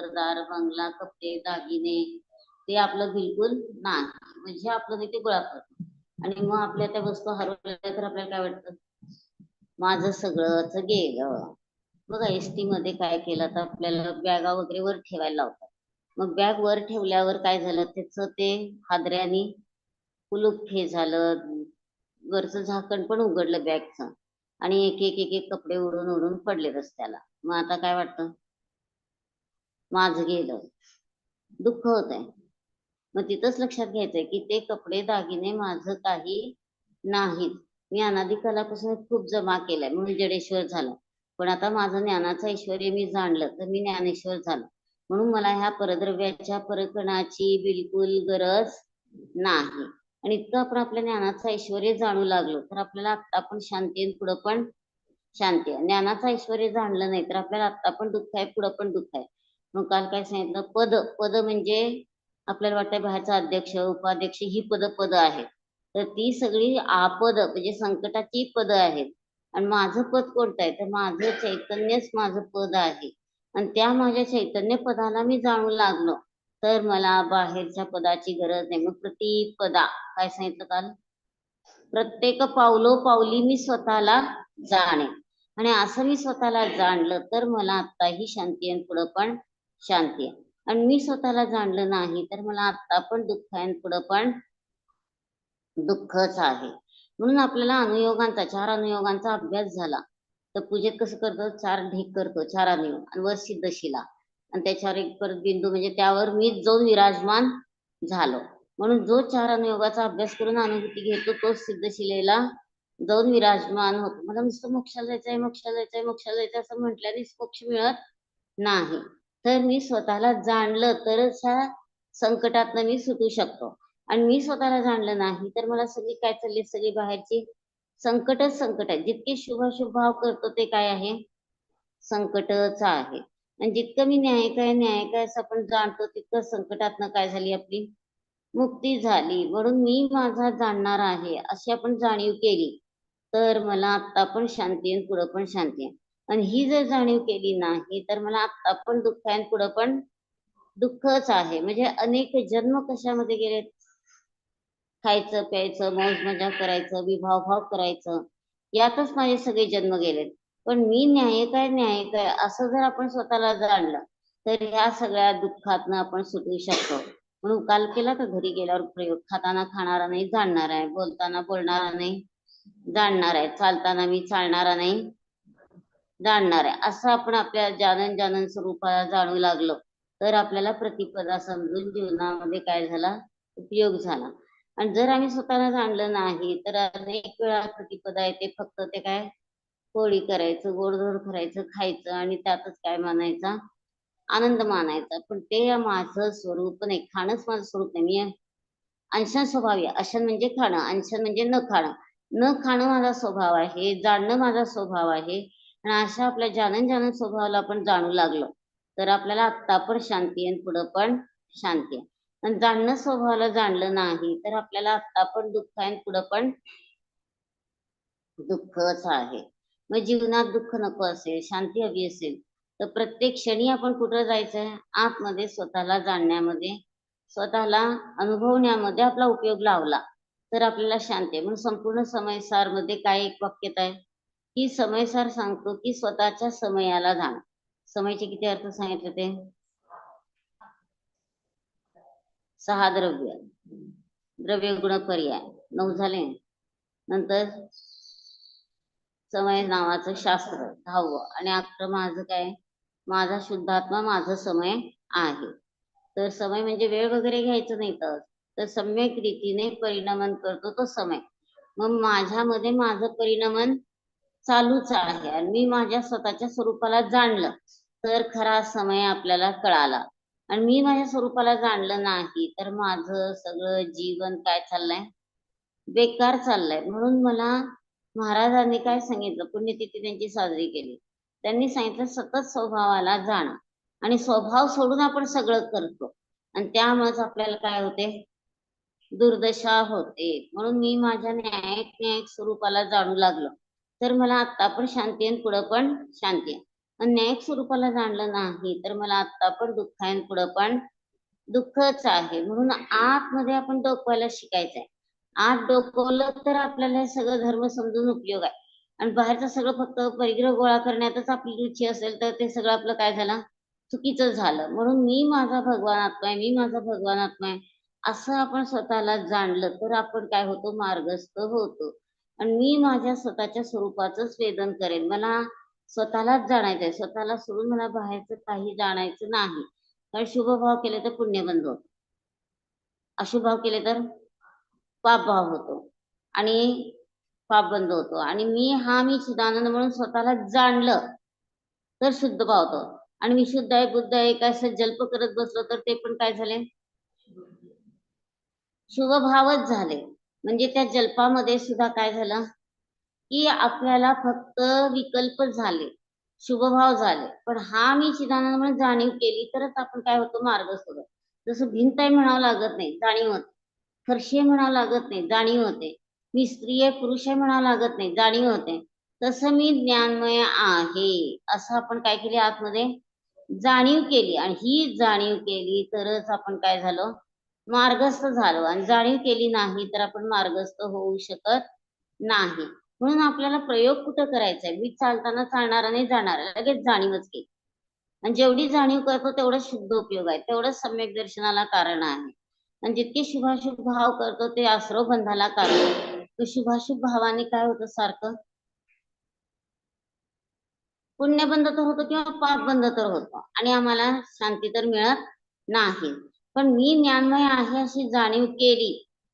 घरदार बंगला कपडे दागिने ते आपलं बिलकुल नाही. म्हणजे आपलं ते गोळा करतो. आणि मग आपल्या त्या वस्तू हरवल्या तर आपल्याला काय वाटतं? माझं सगळंच गेलं. बघा एस टी मध्ये काय केलं तर आपल्याला बॅगा वगैरे वर ठेवायला लावतात. मग बॅग वर ठेवल्यावर काय झालं? त्याच ते हादऱ्याने कुलूप हे झालं. वरचं झाकण पण उघडलं बॅगचं. आणि एक एक एक एक कपडे उडून उडून पडले रस्त्याला. मग आता काय वाटतं? माझं गेलं. दुःख होत आहे मग तिथंच लक्षात घ्यायचंय की ते कपडे दागिने माझं काही नाहीत. मी अनादिकालापासून खूप जमा केलाय. म्हणून जडेश्वर झालं. पण आता माझं ज्ञानाचं ऐश्वर मी जाणलं तर मी ज्ञानेश्वर झालो. म्हणून मला ह्या परद्रव्याच्या परकणाची बिलकुल गरज नाही. आणि इतकं आपण आपल्या ज्ञानाचं ऐश्वर जाणू लागलो तर आपल्याला आत्ता पण शांती आहे पुढं पण शांती आहे. ज्ञानाचं ऐश्वर जाणलं नाही तर आपल्याला आत्ता पण दुःख आहे पुढं पण दुःख आहे. मग काल काय सांगितलं? पद पद म्हणजे आपल्याला वाटतं बाहेरचा अध्यक्ष उपाध्यक्ष ही पद पद आहेत. तर ती सगळी आपद म्हणजे संकटाची पद आहेत. आणि माझं पद कोणतं आहे? तर माझं चैतन्यच माझं पद आहे. आणि त्या माझ्या चैतन्य पदाला मी जाणू लागलो. तर मला बाहेरच्या पदाची गरज नाही. मग प्रतिपदा काय सांगितलं काल? प्रत्येक पावलो पावली मी स्वतःला जाणे. आणि असं मी स्वतःला जाणलं तर मला आत्ताही शांती आहे पुढं पण शांती. आहे आणि मी स्वतःला जाणलं नाही तर मला आता पण दुःख आहे पुढं पण दुःखच आहे. म्हणून आपल्याला अनुयोगांचा चार अनुयोगांचा अभ्यास झाला. तर पूजेत कसं करतो? चार ढीक करतो चार अनुयोग. आणि वर सिद्धशिला. आणि त्याच्यावर एक परत बिंदू म्हणजे त्यावर मी जाऊन विराजमान झालो. म्हणून जो चार अनुयोगाचा अभ्यास करून अनुभूती घेतो तो सिद्धशिलेला जाऊन विराजमान होतो. मला नुसतं मोक्षाला जायचंय मोक्षाला जायचंय मोक्षाला जायचं असं म्हटल्यानेच मोक्ष मिळत नाही. तर मी स्वतःला जाणलं तरच ह्या संकटातनं मी सुटू शकतो. आणि मी स्वतःला जाणलं नाही तर मला सगळी काय चालली सगळी बाहेरची संकटच संकट आहे. जितके शुभाशुभ भाव करतो ते काय आहे? संकटच आहे. आणि जितकं मी न्यायिक आहे न्यायिक असं आपण जाणतो तितकं संकटातनं काय झाली आपली? मुक्ती झाली. म्हणून मी माझा जाणणार आहे अशी आपण जाणीव केली. तर मला आता पण शांती आहे पुढं पण शांती आहे. आणि ही जर जाणीव केली नाही तर मला आता पण दुःख आहे पुढं पण दुःखच आहे. म्हणजे अनेक जन्म कशामध्ये गेलेत? खायचं प्यायचं मौज मजा करायचं विभाव भाव करायचं यातच माझे सगळे जन्म गेलेत. पण मी न्याय काय न्याय काय असं जर आपण स्वतःला जाणलं तर ह्या सगळ्या दुःखातनं आपण सुटू शकतो. म्हणून काल केला तर घरी गेल्यावर प्रयोग खाताना खाणारा नाही जाणणार आहे बोलताना बोलणारा नाही जाणणार आहे चालताना मी चालणारा नाही. जाणणार आहे. असं आपण आपल्या जानन जानन स्वरूपाला जाणू लागलो तर आपल्याला प्रतिपदा समजून जीवनामध्ये काय झाला? उपयोग झाला. आणि जर आम्ही स्वतःला जाणलं नाही तर अनेक वेळा प्रतिपदा येते फक्त ते काय? पोळी करायचं गोडधोड करायचं खायचं आणि त्यातच काय मानायचा? आनंद मानायचा. पण ते माझं स्वरूप नाही खाणंच माझं स्वरूप नाही मी अंशन स्वभाव आहे. अशन म्हणजे खाणं अंशन म्हणजे न खाणं. न खाणं माझा स्वभाव आहे. जाणणं माझा स्वभाव आहे. आणि अशा आपल्या जानन जानन स्वभावाला आपण जाणू लागलो. तर आपल्याला आत्ता पण शांती आहे पुढं पण शांती आहे आणि जाणणं स्वभावाला जाणलं नाही तर आपल्याला आत्ता पण दुःख आहे पुढं पण दुःखच आहे. मग जीवनात दुःख नको असेल शांती हवी असेल तर प्रत्येक क्षणी आपण कुठं जायचंय? आतमध्ये स्वतःला जाणण्यामध्ये स्वतःला अनुभवण्यामध्ये आपला उपयोग लावला तर आपल्याला शांती आहे. म्हणून संपूर्ण समयसारमध्ये काय एक वाक्यता आहे? की समयसार सांगतो की स्वतःच्या समयाला जाण. समयचे किती अर्थ सांगितले ते? सहा द्रव्य. द्रव्य गुण पर्याय. नऊ झाले. नंतर समय नावाचं शास्त्र दहावं आणि अकरा माझं काय? माझा शुद्धात्मा माझा समय आहे. तर समय म्हणजे वेळ वगैरे घ्यायचं नाही तर. तर सम्यक रीतीने परिणमन करतो तो समय. मग माझ्यामध्ये माझं परिणमन चालूच आहे. आणि मी माझ्या स्वतःच्या स्वरूपाला जाणलं तर खरा समय आपल्याला कळाला. आणि मी माझ्या स्वरूपाला जाणलं नाही तर माझं सगळं जीवन काय चाललंय? बेकार चाललंय. म्हणून मला महाराजांनी काय सांगितलं? पुण्यतिथी त्यांची साजरी केली. त्यांनी सांगितलं सतत स्वभावाला जाणं. आणि स्वभाव सोडून आपण सगळं करतो. आणि त्यामुळेच आपल्याला काय होते? दुर्दशा होते. म्हणून मी माझ्या न्यायिक न्यायिक स्वरूपाला जाणू लागलो. तर मला आत्ता पण शांती आहे पुढं पण शांती. आहे न्यायिक स्वरूपाला जाणलं नाही तर मला आत्ता पण दुःख आहे पुढं पण दुःखच आहे. म्हणून आतमध्ये आपण डोकवायला शिकायचंय. आत डोकवलं तर आपल्याला हे सगळं धर्म समजून उपयोग आहे. आणि बाहेरचं सगळं फक्त परिग्रह गोळा करण्यातच आपली रुची असेल तर ते सगळं आपलं काय झालं? चुकीचं झालं. म्हणून मी माझा भगवान आत्मा आहे मी माझा भगवान आत्मा आहे असं आपण स्वतःला जाणलं तर आपण काय होतो? मार्गस्थ होतो. आणि मी माझ्या स्वतःच्या स्वरूपाचंच वेदन करेन. मला स्वतःलाच जाणायचंय. स्वतःला सोडून मला बाहेरचं काही जाणायचं नाही. कारण शुभभाव केले तर पुण्य बंद होतो. अशुभाव केले तर पापभाव होतो. आणि पाप बंद होतो. आणि मी हा मी चिदानंद म्हणून स्वतःला जाणलं तर शुद्ध पावतो आणि मी शुद्ध आहे बुद्ध आहे काय असं जल्प करत बसलो तर ते पण काय झाले? शुभभावच झाले. म्हणजे त्या जल्पामध्ये सुद्धा काय झालं? की आपल्याला फक्त विकल्प झाले शुभभाव झाले. पण हा मी चिदानंद म्हणून जाणीव केली तरच आपण काय होतो? मार्ग होतो जसं भिंत आहे म्हणावं लागत नाही जाणीव होते. फरशी म्हणावं लागत नाही जाणीव होते. मी स्त्री आहे पुरुष आहे म्हणावं लागत नाही जाणीव होते. तसं मी ज्ञानमय आहे असं आपण काय केले आतमध्ये? जाणीव केली. आणि ही जाणीव केली तरच आपण काय झालो? मार्गस्थ झालो. आणि जाणीव केली नाही तर आपण मार्गस्थ होऊ शकत नाही. म्हणून आपल्याला प्रयोग कुठं करायचा आहे मी चालताना चालणार नाही जाणार. लगेच जाणीवच केली. आणि जेवढी जाणीव करतो तेवढं शुद्ध उपयोग आहे. तेवढंच सम्यक दर्शनाला कारण आहे. आणि जितके शुभाशुभ भाव करतो ते आश्रव बंधाला कारण तो शुभाशुभ भावाने काय होतं सारखं? पुण्यबंध तर होतो किंवा पाप बंद तर होतो. आणि आम्हाला शांती तर मिळत नाही. पण मी ज्ञानमय आहे अशी जाणीव केली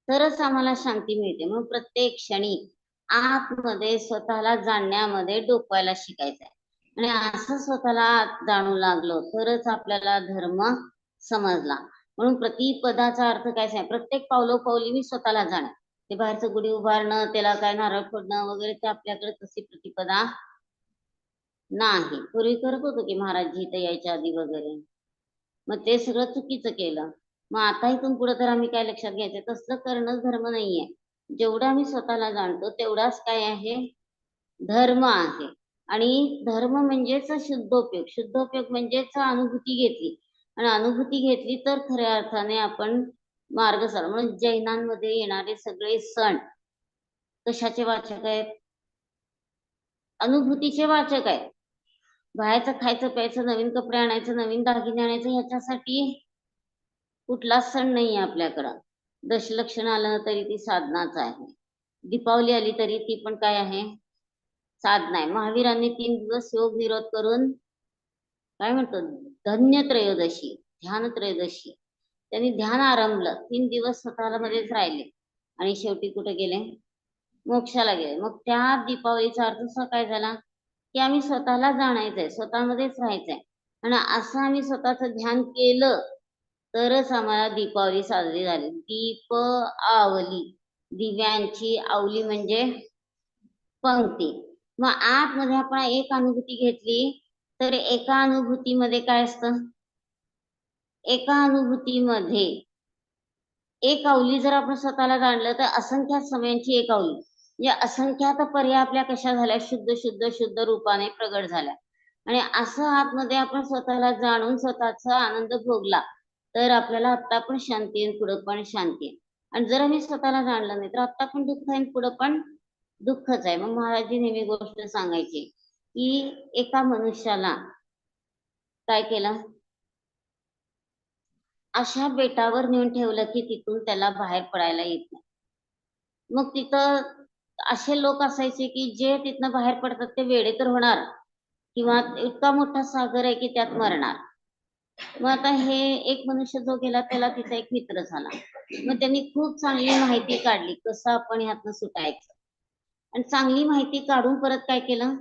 तरच आम्हाला शांती मिळते. म्हणून प्रत्येक क्षणी आतमध्ये स्वतःला जाणण्यामध्ये डोकवायला शिकायचंय. आणि असं स्वतःला जाणू लागलो तरच आपल्याला धर्म समजला. म्हणून प्रतिपदाचा अर्थ काय सांग प्रत्येक पावलोपावली मी स्वतःला जाणार ते बाहेरचं गुढी उभारणं त्याला काय नारळ फोडणं वगैरे ते आपल्याकडे तशी प्रतिपदा नाही. पूर्वी करत होतो की महाराज इथं यायच्या आधी वगैरे. मग ते सगळं चुकीचं केलं. मग आता इथून पुढे तर आम्ही काय लक्षात घ्यायचं? तसलं करणं धर्म नाहीये. जेवढं आम्ही स्वतःला जाणतो तेवढाच काय आहे? धर्म आहे. आणि धर्म म्हणजेच शुद्धोपयोग. शुद्धोपयोग म्हणजेच अनुभूती घेतली. आणि अनुभूती घेतली तर खऱ्या अर्थाने आपण मार्ग सर म्हणून जैनांमध्ये येणारे सगळे सण कशाचे वाचक आहेत? अनुभूतीचे वाचक आहेत. बाहेरचं खायचं प्यायचं नवीन कपडे आणायचं नवीन दागिने आणायचं ह्याच्यासाठी कुठलाच सण नाही आहे आपल्याकडं. दशलक्षण आलं तरी ती साधनाच आहे. दीपावली आली तरी ती पण काय आहे? साधना आहे. महावीरांनी तीन दिवस योग विरोध करून काय म्हणतो? धन्य त्रयोदशी ध्यान त्रयोदशी. त्यांनी ध्यान आरंभलं. तीन दिवस स्वतःला मध्येच राहिले. आणि शेवटी कुठे गेले? मोक्षाला गेले. मग त्या दीपावलीचा अर्थ काय झाला? की आम्ही स्वतःला जाणायचंय स्वतःमध्येच राहायचंय. आणि असं आम्ही स्वतःचं ध्यान केलं तरच आम्हाला दीपावली साजरी झाली. दीप आवली. दिव्यांची आवली म्हणजे पंक्ती. मग आतमध्ये आपण एक अनुभूती घेतली तर एका अनुभूतीमध्ये काय असतं? एका अनुभूतीमध्ये एक अवली जर आपण स्वतःला जाणलं तर असंख्यात समयांची एक अवली म्हणजे असंख्यात पर्याय आपल्या कशा झाल्या? शुद्ध शुद्ध शुद्ध रूपाने प्रगट झाल्या. आणि असं आतमध्ये आपण स्वतःला जाणून स्वतःचा आनंद भोगला तर आपल्याला आत्ता पण शांती आहे पुढं पण शांती आहे आणि जर मी स्वतःला जाणलं नाही तर आत्ता पण दुःख आहे पुढं पण दुःखच आहे. मग महाराजी नेहमी गोष्ट सांगायची की एका मनुष्याला काय केलं? अशा बेटावर नेऊन ठेवलं की तिथून त्याला बाहेर पडायला येत नाही. मग तिथं असे लोक असायचे की जे तिथनं बाहेर पडतात ते वेडे तर होणार. किंवा इतका मोठा सागर आहे की त्यात मरणार. मग आता हे एक मनुष्य जो गेला त्याला तिचा एक मित्र झाला. मग त्यांनी खूप चांगली माहिती काढली कसं आपण ह्यातनं सुटायचं. आणि चांगली माहिती काढून परत काय केलं?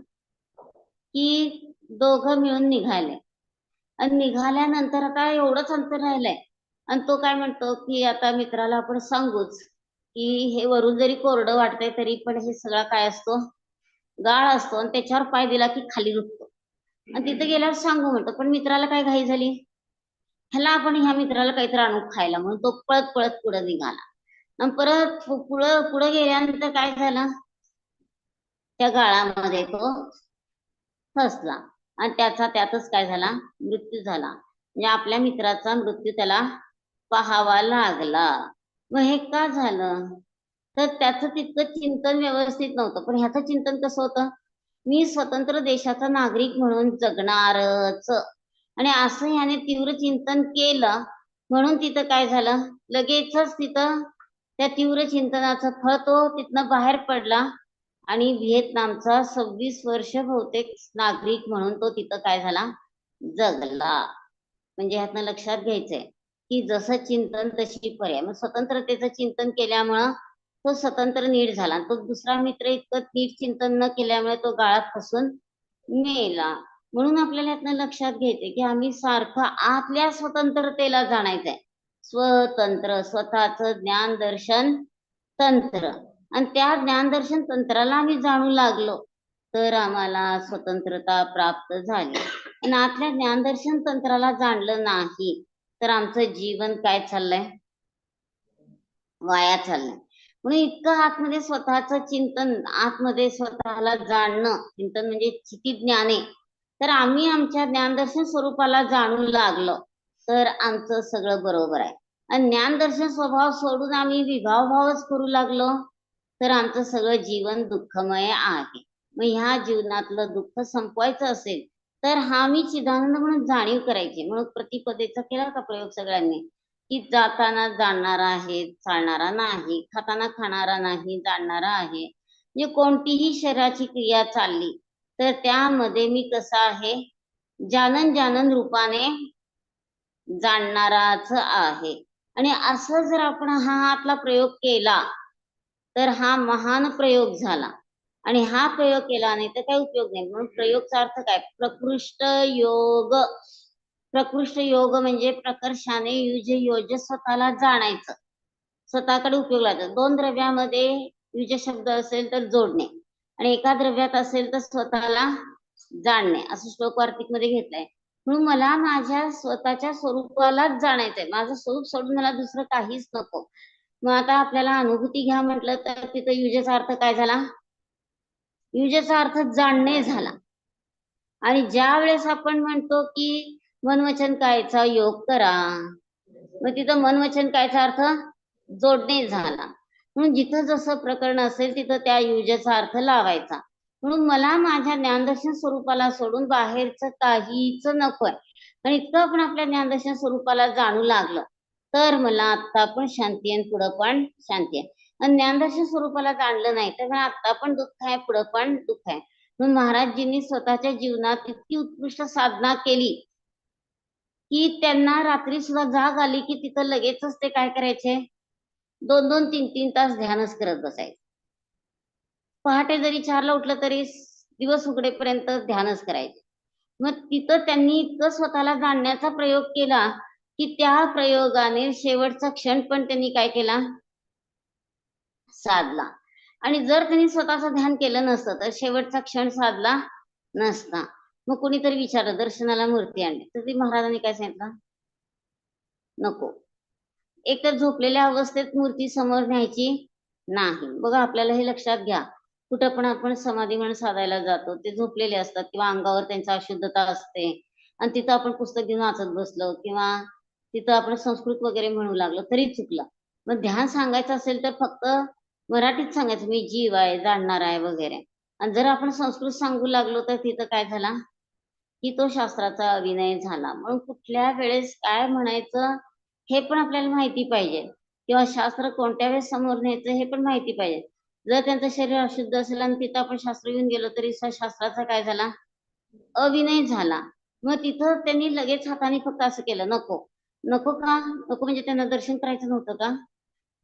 की दोघं मिळून निघाले. आणि निघाल्यानंतर आता एवढंच अंतर राहिलंय. आणि तो काय म्हणतो की आता मित्राला आपण सांगूच. की हे वरून जरी कोरडं वाटतंय तरी पण हे सगळा काय असतो? गाळ असतो आणि त्याच्यावर पाय दिला की खाली रुततो आणि तिथे गेल्यावर सांगू म्हणतो पण मित्राला काय घाई झाली? ह्याला आपण ह्या मित्राला काहीतरी आणू खायला. म्हणून तो पळत पळत पुढे निघाला. आणि परत पुढं पुढे गेल्यानंतर काय झालं? त्या गाळामध्ये तो फसला. आणि त्याचा त्यातच काय झाला? मृत्यू झाला. म्हणजे आपल्या मित्राचा मृत्यू त्याला पाहावा लागला. मग हे का झालं? तर त्याचं तितकं चिंतन व्यवस्थित नव्हतं. पण ह्याचं चिंतन कसं होतं? मी स्वतंत्र देशाचा नागरिक म्हणून जगणारच. आणि असं ह्याने तीव्र चिंतन केलं म्हणून तिथं काय झालं? लगेचच तिथं त्या तीव्र चिंतनाचं फळ तो तिथनं बाहेर पडला आणि व्हिएतनामचा सव्वीस वर्ष बहुतेक नागरिक म्हणून तो तिथं काय झाला? जगला. म्हणजे ह्यातनं लक्षात घ्यायचंय. की जसं चिंतन तशी पर्याय. मग स्वतंत्रतेचं चिंतन केल्यामुळं तो स्वतंत्र नीट झाला. तो दुसरा मित्र इतकं नीट चिंतन न केल्यामुळे तो गाळात फसून मेला. म्हणून आपल्याला यातनं लक्षात घ्यायचंय की आम्ही सारखं आतल्या स्वतंत्रतेला जाणायचंय. स्वतंत्र स्वतःच ज्ञान दर्शन तंत्र. आणि त्या ज्ञानदर्शन तंत्राला आम्ही जाणू लागलो तर आम्हाला स्वतंत्रता प्राप्त झाली. आणि आतल्या ज्ञानदर्शन तंत्राला जाणलं नाही. तर आमचं जीवन काय चाललंय? वाया चाललंय. म्हणून इतकं आतमध्ये स्वतःच चिंतन आतमध्ये स्वतःला जाणणं चिंतन म्हणजे किती ज्ञान. आहे तर आम्ही आमच्या ज्ञानदर्शन स्वरूपाला जाणू लागलो तर आमचं सगळं बरोबर आहे. आणि ज्ञानदर्शन स्वभाव सोडून आम्ही विभाव भावच करू लागलो तर आमचं सगळं जीवन दुःखमय आहे. मग ह्या जीवनातलं दुःख संपवायचं असेल तर हा मी चिदानंद म्हणून जाणीव करायची. म्हणून प्रतिपदेचा केला का प्रयोग सगळ्यांनी. की जाताना जाणणारा आहे चालणारा नाही खाताना खाणारा नाही जाणणारा आहे. म्हणजे कोणतीही शरीराची क्रिया चालली तर त्यामध्ये मी कसा आहे? जानन जानन रूपाने जाणणाराच आहे. आणि असं जर आपण हा आतला प्रयोग केला तर हा महान प्रयोग झाला. आणि हा प्रयोग केला नाही तर काही उपयोग नाही. म्हणून प्रयोगचा अर्थ काय? प्रकृष्ट योग. प्रकृष्ट योग म्हणजे प्रकर्षाने युज योज स्वतःला जाणायचं. स्वतःकडे उपयोग लागतो. दोन द्रव्यामध्ये युज शब्द असेल तर जोडणे आणि एका द्रव्यात असेल तर स्वतःला जाणणे. असं श्लोक वार्तिकमध्ये घेतलाय. म्हणून मला माझ्या स्वतःच्या स्वरूपालाच जाणायचंय. माझं स्वरूप सोडून मला दुसरं काहीच नको. मग आता आपल्याला अनुभूती घ्या म्हटलं तर तिथं युजेचा अर्थ काय झाला? युजेचा अर्थ जाणणे झाला. आणि ज्या वेळेस आपण म्हणतो की मनवचन कायचा योग करा मग तिथं मनवचन कायचा अर्थ जोडणे झाला. म्हणून जिथं जसं प्रकरण असेल तिथं त्या युजेचा अर्थ लावायचा. म्हणून मला माझ्या ज्ञानदर्शन स्वरूपाला सोडून बाहेरचं काहीच नकोय. आणि इतकं आपण आपल्या ज्ञानदर्शन स्वरूपाला जाणू लागलं तर मला आता पण शांती आहे पुढं पण शांती आहे आणि ज्ञानदर्शन स्वरूपाला जाणलं नाही तर आता पण दुःख आहे पुढं पण दुःख आहे. म्हणून महाराजजींनी स्वतःच्या जीवनात इतकी उत्कृष्ट साधना केली की त्यांना रात्री सुद्धा जाग आली की तिथं लगेचच ते काय करायचे? दोन दोन तीन तीन तास ध्यानच करत बसायचे. पहाटे जरी चारला उठलं तरी दिवस उघडेपर्यंत ध्यानच करायचे. मग तिथं त्यांनी इतकं स्वतःला जाणण्याचा प्रयोग केला की त्या प्रयोगाने शेवटचा क्षण पण त्यांनी काय केला? साधला. आणि जर त्यांनी स्वतःचं ध्यान केलं नसतं तर शेवटचा क्षण साधला नसता. मग कोणीतरी विचारलं दर्शनाला मूर्ती आणली. तर ती महाराजांनी काय सांगितलं? नको. एक तर झोपलेल्या अवस्थेत मूर्ती समोर न्यायची नाही. बघा आपल्याला हे लक्षात घ्या. कुठं पण आपण समाधी म्हणून साधायला जातो. ते झोपलेले असतात किंवा अंगावर त्यांचा अशुद्धता असते. आणि तिथं आपण पुस्तक घेऊन वाचत बसलो किंवा तिथं आपण संस्कृत वगैरे म्हणू लागलो तरी चुकलं. मग ध्यान सांगायचं असेल तर फक्त मराठीत सांगायचं मी जीव आहे जाणणार आहे वगैरे. आणि जर आपण संस्कृत सांगू लागलो तर तिथं काय झाला? की तो शास्त्राचा अभिनय झाला. म्हणून कुठल्या वेळेस काय म्हणायचं हे पण आपल्याला माहिती पाहिजे. किंवा शास्त्र कोणत्या वेळेस समोर न्यायचं हे पण माहिती पाहिजे. जर त्यांचं शरीर अशुद्ध असेल आणि तिथं आपण शास्त्र घेऊन गेलो तरी शास्त्राचा काय झाला? अभिनय झाला. मग तिथं त्यांनी लगेच हाताने फक्त असं केलं नको. नको का? नको म्हणजे त्यांना दर्शन करायचं नव्हतं का?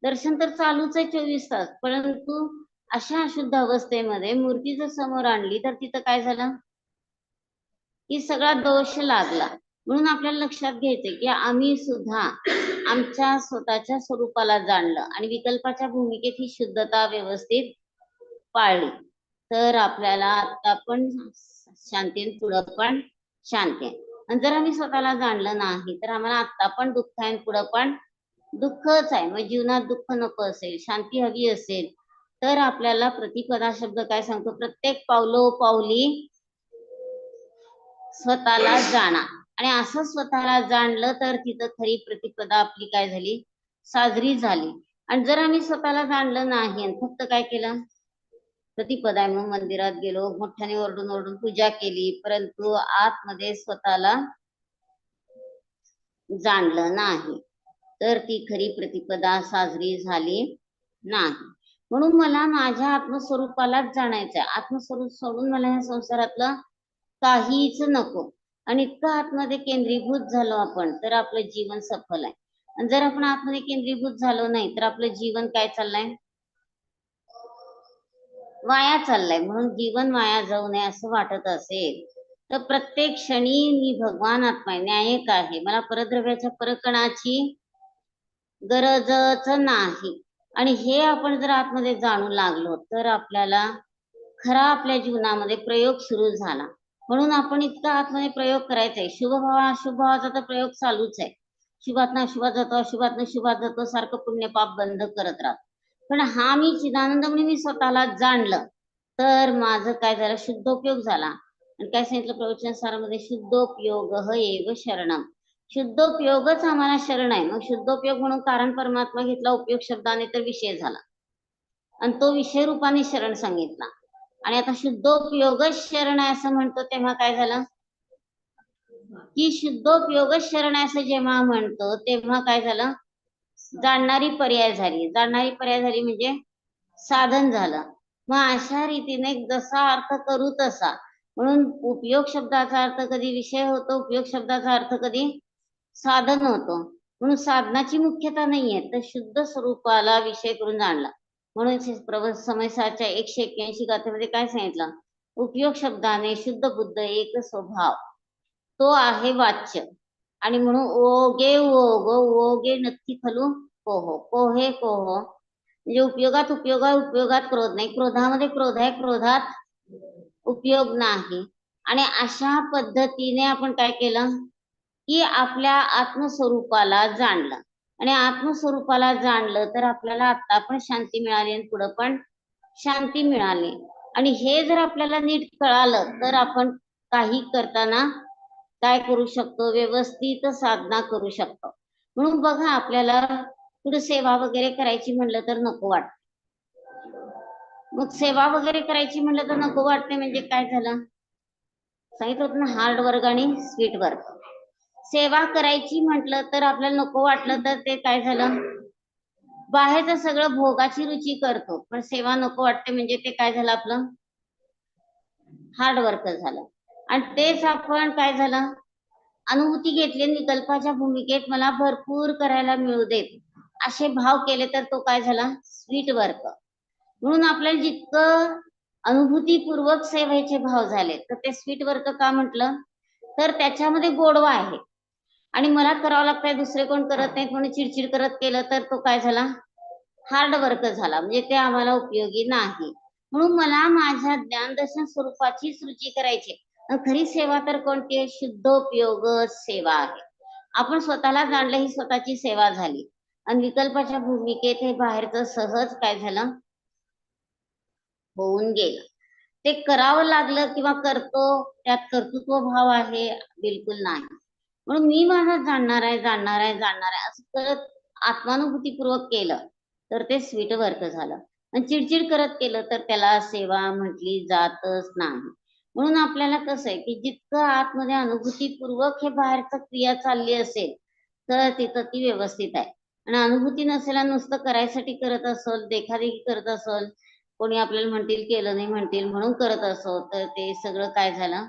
दर्शन तर चालूच आहे चोवीस तास परंतु अशा अशुद्ध अवस्थेमध्ये मूर्ती जर समोर आणली तर तिथं काय झालं? की सगळा दोष लागला. म्हणून आपल्याला लक्षात घ्यायचंय की आम्ही सुद्धा आमच्या स्वतःच्या स्वरूपाला जाणलं आणि विकल्पाच्या भूमिकेत ही शुद्धता व्यवस्थित पाळली. तर आपल्याला आता पण शांती पुढं पण शांती आहे. आणि जर आम्ही स्वतःला जाणलं नाही तर आम्हाला आता पण दुःख आहे पुढं पण दुःखच आहे. मग जीवनात दुःख नको असेल शांती हवी असेल तर आपल्याला प्रतिपदा शब्द काय सांगतो? प्रत्येक पावलो पावली स्वतःला जाणा. आणि असं स्वतःला जाणलं तर तिथं खरी प्रतिपदा आपली काय झाली? साजरी झाली. आणि जर आम्ही स्वतःला जाणलं नाही आणि फक्त काय केलं? प्रतिपदा म्हणून मंदिरात गेलो मोठ्याने ओरडून ओरडून पूजा केली परंतु आतमध्ये स्वतःला जाणलं नाही. तर ती खरी प्रतिपदा साजरी झाली नाही. म्हणून मला माझ्या आत्मस्वरूपालाच जाणायचंय. आत्मस्वरूप सोडून मला या संसारातलं काहीच नको. आणि इतकं आतमध्ये केंद्रीभूत झालो आपण तर आपलं जीवन सफल आहे. आणि जर आपण आतमध्ये केंद्रीभूत झालो नाही तर आपलं जीवन काय चाललंय? वाया चाललंय. म्हणून जीवन वाया जाऊ नये असं वाटत असेल तर प्रत्येक क्षणी मी भगवान आत्मा आहे न्यायक आहे. मला परद्रव्याच्या परकणाची गरजच नाही. आणि हे आपण जर आतमध्ये जाणू लागलो तर आपल्याला खरा आपल्या जीवनामध्ये प्रयोग सुरू झाला. म्हणून आपण इतका आतमध्ये प्रयोग करायचा आहे शुभभावा अशुभभावाचा तर प्रयोग चालूच आहे. शुभातनं अशुभात जातो अशुभातनं शुभात जातो सारखं पुण्यपाप बंद करत राहतो. पण हा मी चिदानंद म्हणून मी स्वतःला जाणलं तर माझं काय झालं? शुद्धोपयोग झाला. आणि काय सांगितलं प्रवचन सारामध्ये? शुद्धोपयोग ह एव शरणम. शुद्धोपयोगच आम्हाला शरण आहे मग शुद्धोपयोग म्हणून कारण परमात्मा घेतला उपयोग शब्दाने तर विषय झाला. आणि तो विषय रूपाने शरण सांगितला. आणि आता शुद्धोपयोगच शरण आहे असं म्हणतो तेव्हा काय झालं? की शुद्धोपयोगच शरण आहे असं जेव्हा म्हणतो तेव्हा काय झालं? जाणणारी पर्याय झाली. जाणणारी पर्याय झाली म्हणजे साधन झालं. मग अशा रीतीने जसा अर्थ करू तसा. म्हणून उपयोग शब्दाचा अर्थ कधी विषय होतो उपयोग शब्दाचा अर्थ कधी साधन होतो. म्हणून साधनाची मुख्यता नाहीये. तर शुद्ध स्वरूपाला विषय करून जाणला. म्हणून प्रभ समयसाच्या एकशे एक्क्याऐंशी गाथेमध्ये काय सांगितलं? उपयोग शब्दाने शुद्ध बुद्ध एक स्वभाव. तो आहे वाच्य. आणि म्हणून ओगे ओग ओगे नक्की खलू कोहो कोहे कोहो म्हणजे उपयोगात उपयोगात उपयोगात क्रोध नाही. क्रोधामध्ये क्रोध आहे. क्रोधात उपयोग नाही. आणि अशा पद्धतीने आपण काय केलं? की आपल्या आत्मस्वरूपाला जाणलं. आणि आत्मस्वरूपाला जाणलं तर आपल्याला आता पण शांती मिळाली आणि पुढं पण शांती मिळाली. आणि हे जर आपल्याला नीट कळालं तर आपण काही करताना काय करू शकतो? व्यवस्थित साधना करू शकतो. म्हणून बघा आपल्याला पुढे सेवा वगैरे करायची म्हणलं तर नको वाटत. मग सेवा वगैरे करायची म्हणलं तर नको वाटते म्हणजे काय झालं? सांगितलं होतं ना हार्ड वर्क आणि स्वीट वर्क सेवा करायची म्हटलं तर आपल्याला नको वाटलं तर ते काय झालं? बाहेरचं सगळं भोगाची रुची करतो. पण सेवा नको वाटते म्हणजे ते काय झालं आपलं? हार्ड वर्क झालं. आणि तेच आपण काय झालं? अनुभूती घेतली विकल्पाच्या भूमिकेत मला भरपूर करायला मिळू देत. असे भाव केले तर तो काय झाला? स्वीट वर्क म्हणून आपल्याला जितकं अनुभूतीपूर्वक सेवेचे भाव झाले तर ते स्वीट वर्क का म्हटलं? तर त्याच्यामध्ये गोडवा आहे. आणि मला करावं लागतंय दुसरे कोण करत नाहीत म्हणून चिडचिड करत केलं तर तो काय झाला? हार्ड वर्क झाला म्हणजे ते आम्हाला उपयोगी नाही. म्हणून मला माझ्या ज्ञानदर्शन स्वरूपाचीच रुची करायची खरी सेवा तर कोणती आहे? शुद्धोपयोग सेवा आहे. आपण स्वतःला जाणलं ही स्वतःची सेवा झाली. आणि विकल्पाच्या भूमिकेत हे बाहेरचं सहज काय झालं? होऊन गेलं. ते करावं लागलं किंवा करतो त्यात कर्तृत्व भाव आहे बिलकुल नाही. म्हणून मी माझा जाणणार आहे जाणणार आहे जाणणार आहे असं करत आत्मानुभूतीपूर्वक केलं तर ते स्वीट वर्क झालं. आणि चिडचिड करत केलं तर त्याला सेवा म्हटली जातच नाही. म्हणून आपल्याला कसं आहे की जितकं आतमध्ये अनुभूतीपूर्वक हे बाहेरचं क्रिया चालली असेल तर तिथं ती व्यवस्थित आहे. आणि अनुभूती नसेल नुसतं करायसाठी करत असल देखादेखी करत असल कोणी आपल्याला म्हणतील केलं नाही म्हणतील म्हणून करत असो तर ते सगळं काय झालं?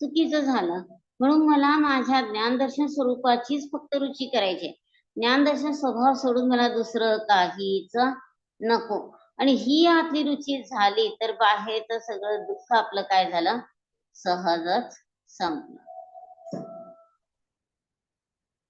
चुकीचं झालं. म्हणून मला माझ्या ज्ञानदर्शन स्वरूपाचीच फक्त रुची करायची ज्ञानदर्शन स्वभाव सोडून मला दुसरं काहीच नको. आणि ही आतली रुची झाली तर बाहेरचं सगळं दुःख आपलं काय झालं? सहजच संपलं.